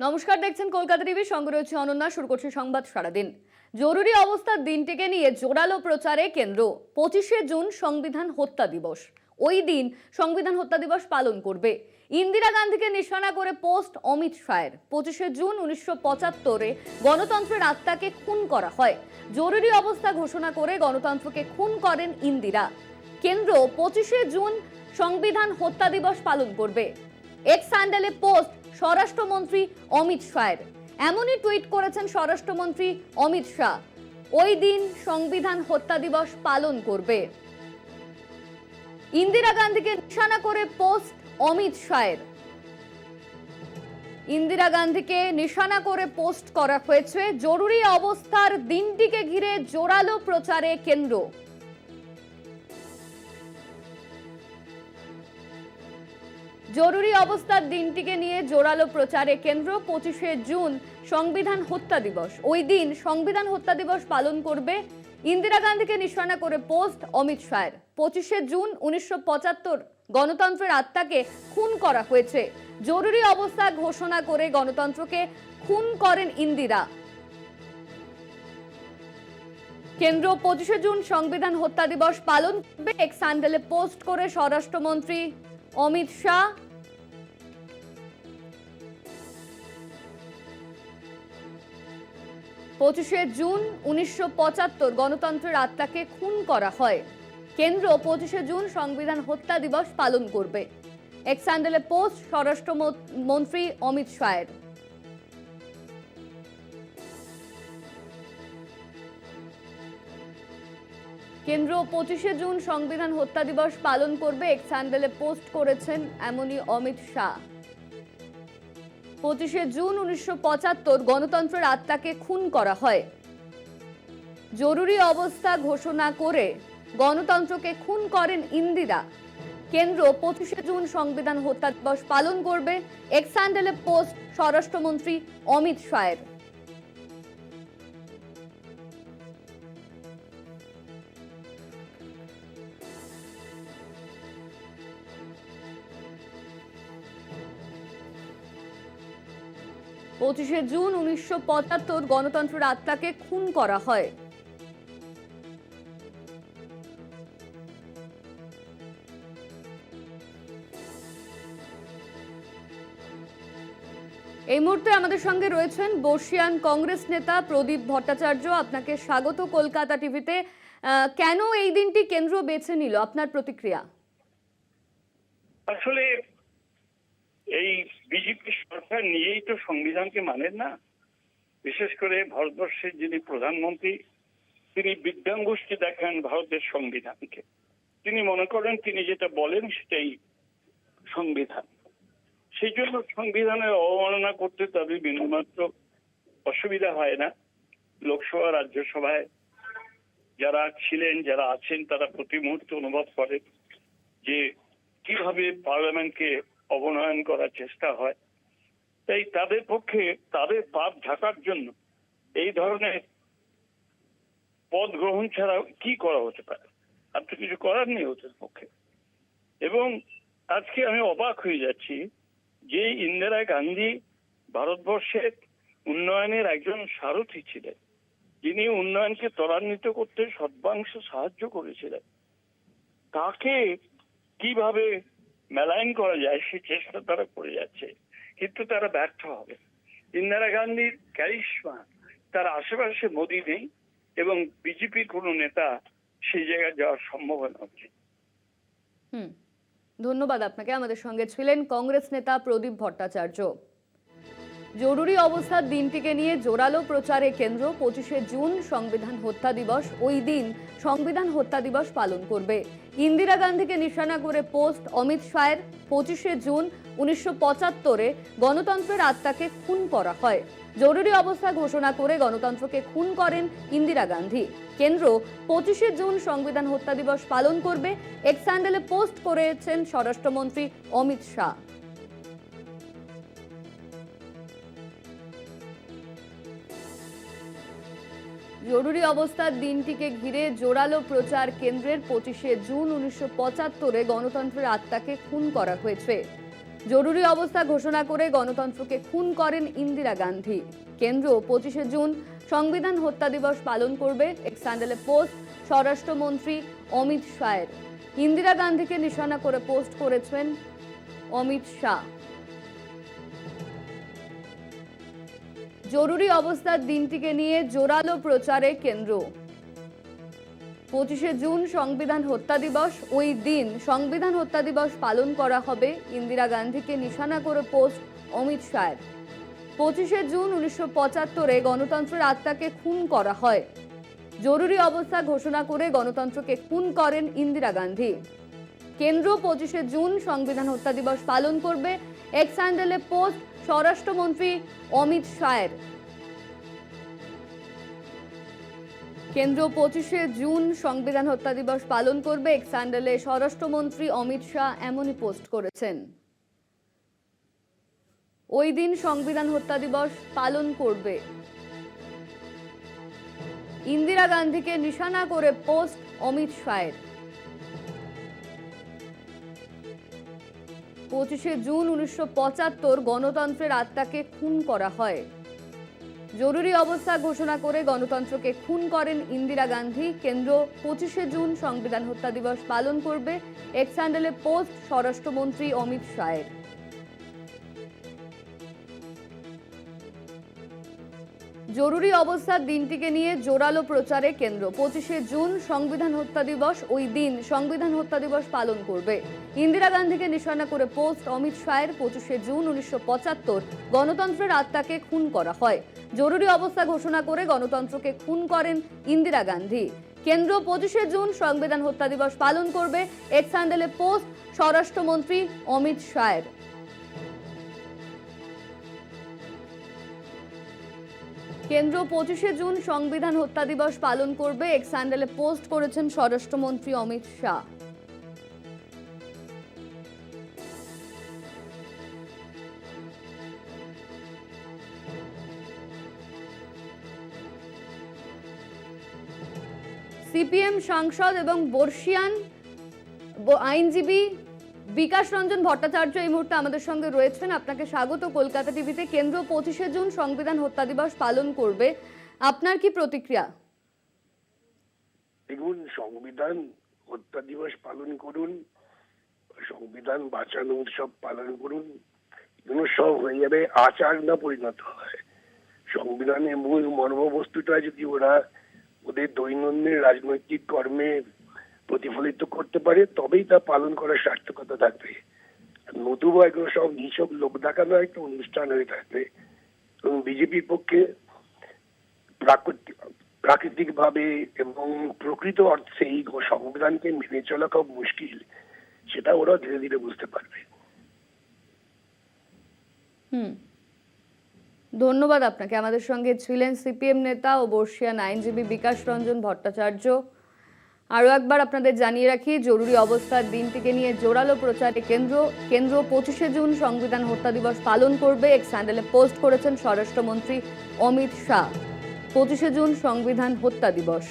নমস্কার, দেখছেন কলকাতা টিভি। সঙ্গে রয়েছে অনন্যা, শুরু করছে সংবাদ সারাদিন। জরুরি অবস্থার দিনটিকে নিয়ে জোরালো প্রচারে কেন্দ্র। পঁচিশে জুন সংবিধান হত্যা দিবস। ওই দিন সংবিধান হত্যা দিবস পালন করবে। ইন্দিরা গান্ধীকে নিশানা করে পোস্ট অমিত শাহের। পঁচিশে জুন উনিশশো পঁচাত্তরে গণতন্ত্রের আত্মাকে খুন করা হয়। জরুরি অবস্থা ঘোষণা করে গণতন্ত্রকে খুন করেন ইন্দিরা। কেন্দ্র পঁচিশে জুন সংবিধান হত্যা দিবস পালন করবে। এক্স হ্যান্ডেলে পোস্ট স্বরাষ্ট্রমন্ত্রী অমিত শাহের। এমনই টুইট করেছেন স্বরাষ্ট্রমন্ত্রী অমিত শাহ। ওই দিন সংবিধান হত্যা দিবস পালন করবে। ইন্দিরা গান্ধীকে নিশানা করে পোস্ট অমিত শাহের। ইন্দিরা গান্ধীকে নিশানা করে পোস্ট করা হয়েছে। জরুরি অবস্থার দিনটিকে ঘিরে জোরালো প্রচারে কেন্দ্র। জরুরি অবস্থার দিনটিকে নিয়ে জোরালো প্রচারে কেন্দ্র, পঁচিশে জুন সংবিধান হত্যা দিবস। ওই দিন সংবিধান হত্যা দিবস পালন করবে ইন্দিরা গান্ধীকে নিশানা করে পোস্ট অমিত শাহের। পঁচিশে জুন উনিশশো পঁচাত্তর গণতন্ত্রের আত্মাকে খুন করা হয়েছে। জরুরি অবস্থা ঘোষণা করে গণতন্ত্রকে খুন করেন ইন্দিরা। কেন্দ্র, পঁচিশে জুন সংবিধান হত্যা দিবস পালন করবে। এক স্যান্ডেলে পোস্ট করে স্বরাষ্ট্রমন্ত্রী অমিত শাহ। পঁচিশে জুন উনিশশো পঁচাত্তর গণতন্ত্রের আত্মাকে খুন করা হয়। কেন্দ্র পঁচিশে জুন সংবিধান হত্যা দিবস পালন করবে। এক স্যান্ডেলে পোস্ট স্বরাষ্ট্র মন্ত্রী অমিত শাহের। কেন্দ্র পঁচিশে জুন সংবিধান হত্যা দিবস পালন করবে, এক স্যান্ডেলে পোস্ট করেছেন এমনই অমিত শাহ। পঁচিশে জুন উনিশশো পঁচাত্তর গণতন্ত্রের আত্মাকে খুন করা হয়। জরুরি অবস্থা ঘোষণা করে গণতন্ত্রকে খুন করেন ইন্দিরা। কেন্দ্র পঁচিশে জুন সংবিধান হত্যা দিবস পালন করবে এক্স হ্যান্ডেলে পোস্ট স্বরাষ্ট্রমন্ত্রী অমিত শাহের। পঁচিশে জুন উনিশশো পঁচাত্তর গণতন্ত্রের আত্মাকে খুন করা হয়। এই মুহূর্তে আমাদের সঙ্গে রয়েছেন বর্ষিয়ান কংগ্রেস নেতা প্রদীপ ভট্টাচার্য। আপনাকে স্বাগত কলকাতা টিভিতে। কেন এই দিনটি কেন্দ্র বেছে নিল? আপনার প্রতিক্রিয়া? আসলে এই বিজেপি সরকার নিজেই তো সংবিধানকে মানেন না। বিশেষ করে ভারতবর্ষের যিনি প্রধানমন্ত্রী, তিনি বিজ্ঞানগোষ্ঠী দেখেন ভারতের সংবিধানকে। তিনি মনে করেন তিনি যেটা বলেন সেটাই সংবিধান। সেই জন্য সংবিধানের অবমাননা করতে তাদের বিন্দুমাত্র অসুবিধা হয় না। লোকসভা, রাজ্যসভায় যারা ছিলেন, যারা আছেন, তারা প্রতি মুহূর্তে অনুভব করেন যে কীভাবে পার্লামেন্টকে অবনয়ন করার চেষ্টা হয়। তাই তাদের পক্ষে, তাদের পাপ ঢাকার জন্য এই ধরনের পদ গ্রহণ ছাড়া কি করা হতে পারে? আর তো কিছু করার নেই ওদের পক্ষে। এবং আজকে আমি অবাক হয়ে যাচ্ছি যে ইন্দিরা গান্ধী ভারতবর্ষের উন্নয়নের একজন সারথী ছিলেন। যিনি উন্নয়নকে ত্বরান্বিত করতে সর্বাংশ সাহায্য করেছিলেন। তাকে কীভাবে মেলাইন করা যায় সেই চেষ্টা তারা করে যাচ্ছে, কিন্তু তারা ব্যর্থ হবে। ইন্দিরা গান্ধীর ক্যারিশমা তার আশেপাশে মোদী নেই এবং বিজেপির কোনো নেতা সেই জায়গায় যাওয়ার সম্ভাবনা হচ্ছে ধন্যবাদ আপনাকে। আমাদের সঙ্গে ছিলেন কংগ্রেস নেতা প্রদীপ ভট্টাচার্য। জরুরি অবস্থার দিনটিকে নিয়ে জোরালো প্রচারে কেন্দ্র, পঁচিশে জুন সংবিধান হত্যা দিবস। ওই দিন সংবিধান হত্যা দিবস পালন করবে। ইন্দিরা গান্ধীকে নিশানা করে পোস্ট অমিত শাহের, পঁচিশে জুন উনিশশো পঁচাত্তরে গণতন্ত্রের আত্মাকে খুন করা হয়। জরুরি অবস্থা ঘোষণা করে গণতন্ত্রকে খুন করেন ইন্দিরা গান্ধী। কেন্দ্র পঁচিশে জুন সংবিধান হত্যা দিবস পালন করবে। এক্স হ্যান্ডেলে পোস্ট করেছেন স্বরাষ্ট্রমন্ত্রী অমিত শাহ। জরুরি অবস্থার দিনটিকে ঘিরে জোরালো প্রচার কেন্দ্রের পঁচিশে জুন উনিশশো পঁচাত্তরে গণতন্ত্রের আত্মাকে খুন করা হয়েছে। জরুরি অবস্থা ঘোষণা করে গণতন্ত্রকে খুন করেন ইন্দিরা গান্ধী। কেন্দ্র পঁচিশে জুন সংবিধান হত্যা দিবস পালন করবে এক স্যান্ডেলে পোস্ট স্বরাষ্ট্রমন্ত্রী অমিত শাহের। ইন্দিরা গান্ধীকে নিশানা করে পোস্ট করেছেন অমিত শাহ। জরুরি অবস্থার দিনটিকে নিয়ে জোরালো প্রচারে কেন্দ্র। পঁচিশে জুন সংবিধান হত্যা দিবস, ওই দিন সংবিধান হত্যা দিবস পালন করা হবে ইন্দিরা গান্ধীকে নিশানা করে পোস্ট অমিত শাহের। পঁচিশে জুন উনিশশো পঁচাত্তরে গণতন্ত্রের আত্মাকে খুন করা হয়। জরুরি অবস্থা ঘোষণা করে গণতন্ত্রকে খুন করেন ইন্দিরা গান্ধী। কেন্দ্র পঁচিশে জুন সংবিধান হত্যা দিবস পালন করবে, এক্স হ্যান্ডেলে পোস্ট স্বরাষ্ট্রমন্ত্রী অমিত শাহের। কেন্দ্র পঁচিশে জুন সংবিধান হত্যা দিবস পালন করবে। এক্স হ্যান্ডেলে স্বরাষ্ট্রমন্ত্রী অমিত শাহ এমনই পোস্ট করেছেন। ওই দিন সংবিধান হত্যা দিবস পালন করবে। ইন্দিরা গান্ধীকে নিশানা করে পোস্ট অমিত শাহের। পঁচিশে জুন উনিশশো পঁচাত্তর গণতন্ত্রের আত্মাকে খুন করা হয়। জরুরি অবস্থা ঘোষণা করে গণতন্ত্রকে খুন করেন ইন্দিরা গান্ধী। কেন্দ্র পঁচিশে জুন সংবিধান হত্যা দিবস পালন করবে। এক্স হ্যান্ডেলে পোস্ট স্বরাষ্ট্রমন্ত্রী অমিত শাহের। জরুরি অবস্থার দিনটিকে নিয়ে জোরালো প্রচারে কেন্দ্র। পঁচিশে জুন সংবিধান হত্যা দিবস, ওই দিন সংবিধান হত্যা দিবস পালন করবে। ইন্দিরা গান্ধীকে নিশানা করে পোস্ট, অমিত শাহের পঁচিশে জুন উনিশশো পঁচাত্তর, গণতন্ত্রের আত্মাকে খুন করা হয়। জরুরি অবস্থা ঘোষণা করে গণতন্ত্রকে খুন করেন ইন্দিরা গান্ধী। কেন্দ্র পঁচিশে জুন সংবিধান হত্যা দিবস পালন করবে, এক্স পোস্ট, স্বরাষ্ট্রমন্ত্রী অমিত শাহের। কেন্দ্র পঁচিশে জুন সংবিধান হত্যা দিবস পালন করবে। এক্স হ্যান্ডেলে পোস্ট করেছেন স্বরাষ্ট্রমন্ত্রী অমিত শাহ। সিপিএম সাংসদ এবং বর্ষিয়ান আইনজীবী বিকাশ রঞ্জন ভট্টাচার্য এই মুহূর্তে আমাদের সঙ্গে রয়েছেন। আপনাকে স্বাগত। কলকাতা টিভিতে কেন্দ্র পঁচিশে জুন সংবিধান হত্যা দিবস পালন করবে। আপনার কি প্রতিক্রিয়া? দেখুন, সংবিধান হত্যা দিবস পালন করুন, সংবিধান বাঁচানো উৎসব পালন করুন, এগুলো সব হয়ে যাবে আচার না পরিণত হয়। সংবিধানের মূল মর্মবস্তুটা যদি ওরা ওদের দৈনন্দিন রাজনৈতিক কর্মে প্রতিফলিত করতে পারে, তবেই তা পালন করার সার্থকতা থাকবে। নতুবা এগুলো সব নিছক লোক দেখানো একটা অনুষ্ঠান হয়ে থাকবে। এবং বিজেপির পক্ষে প্রাকৃতিক ভাবে এবং প্রকৃত অর্থে এই সংবিধানকে মেনে চলা খুব মুশকিল, সেটা ওরা ধীরে ধীরে বুঝতে পারবে। ধন্যবাদ আপনাকে। আমাদের সঙ্গে ছিলেন সিপিএম নেতা ও বর্ষিয়ান আইনজীবী বিকাশ রঞ্জন ভট্টাচার্য। আরও একবার আপনাদের জানিয়ে রাখি, জরুরি অবস্থার দিনটিকে নিয়ে জোরালো প্রচারে কেন্দ্র কেন্দ্র পঁচিশে জুন সংবিধান হত্যা দিবস পালন করবে, এক স্যান্ডেলে পোস্ট করেছেন স্বরাষ্ট্রমন্ত্রী অমিত শাহ। পঁচিশে জুন সংবিধান হত্যা দিবস।